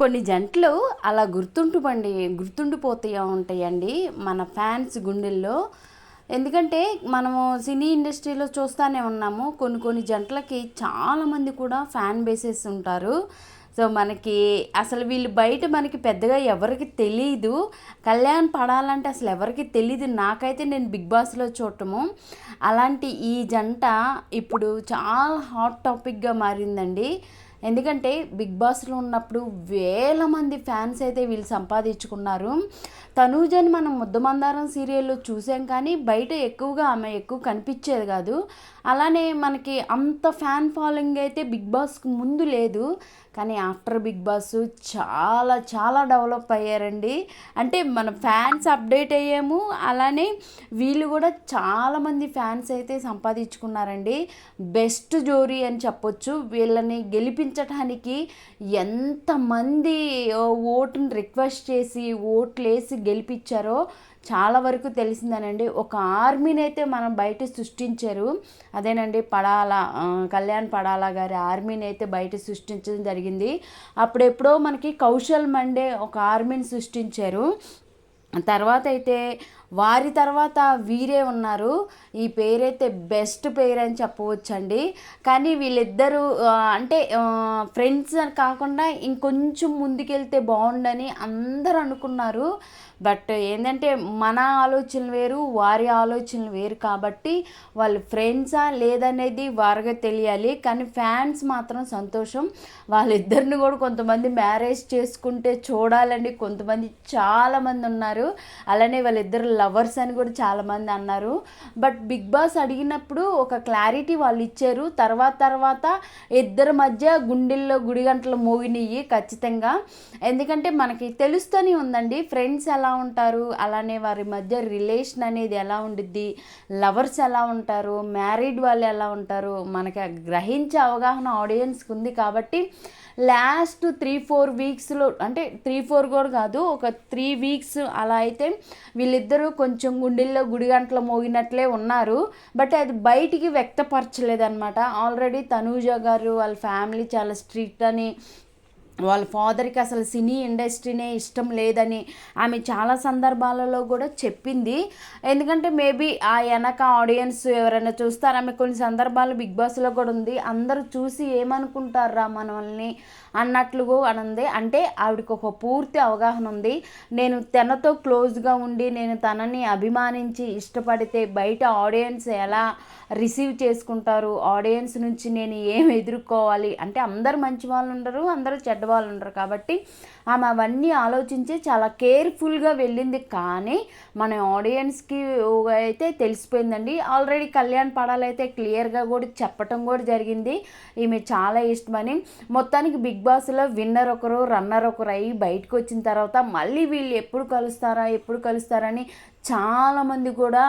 కొన్ని జంటలు అలా గుర్తుంటుపండి గుర్తుండిపోతూ ఉంటాయండి మన ఫ్యాన్స్ గుండెల్లో. ఎందుకంటే మనము సినీ ఇండస్ట్రీలో చూస్తూనే ఉన్నాము. కొన్ని కొన్ని జంటలకి చాలామంది కూడా ఫ్యాన్ బేసెస్ ఉంటారు. సో మనకి అసలు వీళ్ళు బయట మనకి పెద్దగా ఎవరికి తెలియదు కళ్యాణ్ పడాలంటే అసలు ఎవరికి తెలియదు నాకైతే నేను బిగ్ బాస్లో చూడటము. అలాంటి ఈ జంట ఇప్పుడు చాలా హాట్ టాపిక్గా మారిందండి. ఎందుకంటే బిగ్ బాస్లో ఉన్నప్పుడు వేల మంది ఫ్యాన్స్ అయితే వీళ్ళు సంపాదించుకున్నారు. తనూజని మనం ముద్దమందారం సీరియల్లో చూసాం కానీ బయట ఎక్కువగా ఆమె ఎక్కువ కనిపించేది కాదు. అలానే మనకి అంత ఫ్యాన్ ఫాలోయింగ్ అయితే బిగ్ బాస్కి ముందు లేదు. కానీ ఆఫ్టర్ బిగ్ బాస్ చాలా చాలా డెవలప్ అయ్యారండి. అంటే మన ఫ్యాన్స్ అప్డేట్ అయ్యాము. అలానే వీళ్ళు కూడా చాలామంది ఫ్యాన్స్ అయితే సంపాదించుకున్నారండి. బెస్ట్ జోరీ అని చెప్పొచ్చు. వీళ్ళని గెలిపి గెలిపించడానికి ఎంతమంది ఓటుని రిక్వెస్ట్ చేసి ఓట్లు వేసి గెలిపించారో చాలా వరకు తెలిసిందేనండి. ఒక ఆర్మీని అయితే మనం బయట సృష్టించారు. అదేనండి పడాల కళ్యాణ్ పడాల గారి ఆర్మీని అయితే బయట సృష్టించడం జరిగింది. అప్పుడెప్పుడో మనకి కౌశల్ మండే ఒక ఆర్మీని సృష్టించారు. తర్వాత అయితే వారి తర్వాత వీరే ఉన్నారు. ఈ పేరైతే బెస్ట్ పేరు అని చెప్పవచ్చండి. కానీ వీళ్ళిద్దరూ అంటే ఫ్రెండ్స్ కాకుండా ఇంకొంచెం ముందుకెళ్తే బాగుండని అందరూ అనుకున్నారు. బట్ ఏంటంటే మన ఆలోచనలు వేరు వారి ఆలోచనలు వేరు కాబట్టి వాళ్ళు ఫ్రెండ్సా లేదనేది వారిగా తెలియాలి. కానీ ఫ్యాన్స్ మాత్రం సంతోషం. వాళ్ళిద్దరిని కూడా కొంతమంది మ్యారేజ్ చేసుకుంటే చూడాలని కొంతమంది చాలామంది ఉన్నారు. అలానే వాళ్ళిద్దరు లవర్స్ అని కూడా చాలామంది అన్నారు. బట్ బిగ్ బాస్ అడిగినప్పుడు ఒక క్లారిటీ వాళ్ళు ఇచ్చారు. తర్వాత తర్వాత ఇద్దరి మధ్య గుండెల్లో గుడిగంటలు మోగినాయి ఖచ్చితంగా. ఎందుకంటే మనకి తెలుస్తూనే ఉందండి ఫ్రెండ్స్ ఎలా ఉంటారు అలానే వారి మధ్య రిలేషన్ అనేది ఎలా ఉండిద్ది లవర్స్ ఎలా ఉంటారు మ్యారీడ్ వాళ్ళు ఎలా ఉంటారు మనకి గ్రహించే అవగాహన ఆడియన్స్కి ఉంది కాబట్టి లాస్ట్ త్రీ ఫోర్ వీక్స్లో అంటే త్రీ ఫోర్ కూడా కాదు ఒక త్రీ వీక్స్ అలా అయితే వీళ్ళిద్దరూ కొంచెం గుండెల్లో గుడిగంటలు మోగినట్లే ఉన్నారు. బట్ అది బయటికి వ్యక్తపరచలేదన్నమాట. ఆల్రెడీ తనూజ గారు వాళ్ళ ఫ్యామిలీ చాలా స్ట్రిక్ట్ అని వాళ్ళ ఫాదర్కి అసలు సినీ ఇండస్ట్రీనే ఇష్టం లేదని ఆమె చాలా సందర్భాలలో కూడా చెప్పింది. ఎందుకంటే మేబీ ఆ వెనక ఆడియన్స్ ఎవరైనా చూస్తారు ఆమె కొన్ని సందర్భాలు బిగ్ బాస్లో కూడా ఉంది. అందరూ చూసి ఏమనుకుంటారా మనల్ని అన్నట్లుగా అనుంది. అంటే ఆవిడకి ఒక పూర్తి అవగాహన ఉంది. నేను తనతో క్లోజ్గా ఉండి నేను తనని అభిమానించి ఇష్టపడితే బయట ఆడియన్స్ ఎలా రిసీవ్ చేసుకుంటారు? ఆడియన్స్ నుంచి నేను ఏం ఎదుర్కోవాలి? అంటే అందరు మంచి వాళ్ళు ఉండరు అందరూ చెడ్డ వాళ్ళు ఉండరు కాబట్టి ఆమె అవన్నీ ఆలోచించి చాలా కేర్ఫుల్గా వెళ్ళింది. కానీ మన ఆడియన్స్కి అయితే తెలిసిపోయిందండి. ఆల్రెడీ కళ్యాణ్ పడాలైతే క్లియర్గా కూడా చెప్పటం కూడా జరిగింది. ఈమె చాలా ఇష్టమని. మొత్తానికి బిగ్ బాస్లో విన్నర్ ఒకరు రన్నర్ ఒకరు అయ్యి బయటకు వచ్చిన తర్వాత మళ్ళీ వీళ్ళు ఎప్పుడు కలుస్తారా ఎప్పుడు కలుస్తారని చాలామంది కూడా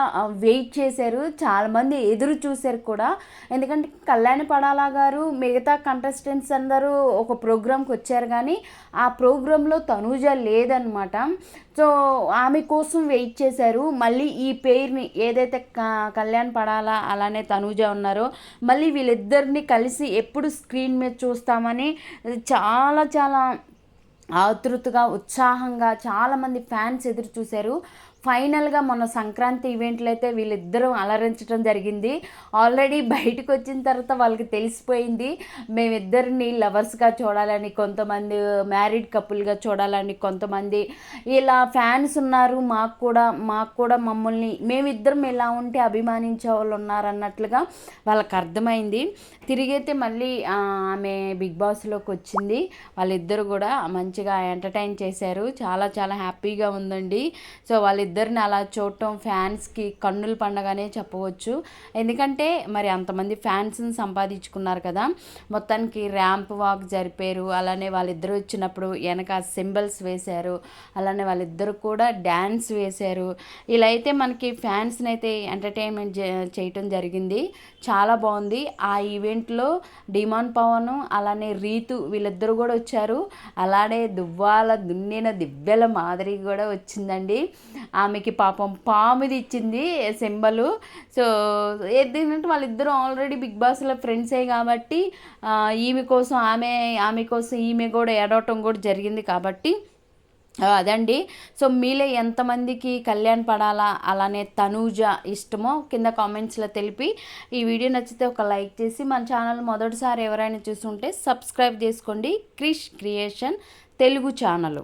వెయిట్ చేశారు. చాలామంది ఎదురు చూశారు కూడా. ఎందుకంటే కళ్యాణి పడాలా గారు మిగతా కంటెస్టెంట్స్ అందరూ ఒక ప్రోగ్రామ్కి వచ్చారు కానీ ఆ ప్రోగ్రాంలో తనూజ లేదనమాట సో ఆమె కోసం వెయిట్ చేశారు. మళ్ళీ ఈ పేరుని ఏదైతే కళ్యాణ్ పడాలా అలానే తనూజ ఉన్నారో మళ్ళీ వీళ్ళిద్దరిని కలిసి ఎప్పుడు స్క్రీన్ మీద చూస్తామని చాలా చాలా ఆతృతగా ఉత్సాహంగా చాలామంది ఫ్యాన్స్ ఎదురు చూశారు. ఫైనల్గా మొన్న సంక్రాంతి ఈవెంట్లు అయితే వీళ్ళిద్దరూ అలరించడం జరిగింది. ఆల్రెడీ బయటకు వచ్చిన తర్వాత వాళ్ళకి తెలిసిపోయింది. మేమిద్దరిని లవర్స్గా చూడాలని కొంతమంది మ్యారీడ్ కపుల్గా చూడాలని కొంతమంది ఇలా ఫ్యాన్స్ ఉన్నారు. మాకు కూడా మాకు కూడా మమ్మల్ని మేమిద్దరం ఎలా ఉంటే అభిమానించే వాళ్ళు ఉన్నారన్నట్లుగా వాళ్ళకి అర్థమైంది. తిరిగైతే మళ్ళీ ఆమె బిగ్ బాస్లోకి వచ్చింది. వాళ్ళిద్దరు కూడా మంచిగా ఎంటర్టైన్ చేశారు. చాలా చాలా హ్యాపీగా ఉందండి. సో వాళ్ళిద్దరు ఇద్దరిని అలా చూడటం ఫ్యాన్స్కి కన్నుల పండగనే చెప్పవచ్చు. ఎందుకంటే మరి అంతమంది ఫ్యాన్స్ని సంపాదించుకున్నారు కదా. మొత్తానికి ర్యాంప్ వాక్ జరిపారు. అలానే వాళ్ళిద్దరు వచ్చినప్పుడు వెనక సింబల్స్ వేశారు. అలానే వాళ్ళిద్దరు కూడా డ్యాన్స్ వేశారు. ఇలా అయితే మనకి ఫ్యాన్స్ని అయితే ఎంటర్టైన్మెంట్ చేయటం జరిగింది. చాలా బాగుంది. ఆ ఈవెంట్లో డిమాన్ పవన్ అలానే రీతు వీళ్ళిద్దరు కూడా వచ్చారు. అలానే దువ్వాల దున్నిన దివ్యల మాదిరి కూడా వచ్చిందండి. ఆమెకి పాపం పాముది ఇచ్చింది సింబలు. సో ఏంటంటే వాళ్ళిద్దరూ ఆల్రెడీ బిగ్ బాస్లో ఫ్రెండ్సే కాబట్టి ఈమె కోసం ఆమె ఆమె కోసం ఈమె కూడా ఏడవటం కూడా జరిగింది కాబట్టి అదండి. సో మీలే ఎంతమందికి కళ్యాణ్ పడాలా అలానే తనూజ ఇష్టమో కింద కామెంట్స్లో తెలిపి ఈ వీడియో నచ్చితే ఒక లైక్ చేసి మన ఛానల్ మొదటిసారి ఎవరైనా చూస్తుంటే సబ్స్క్రైబ్ చేసుకోండి. Krish creation Telugu channel.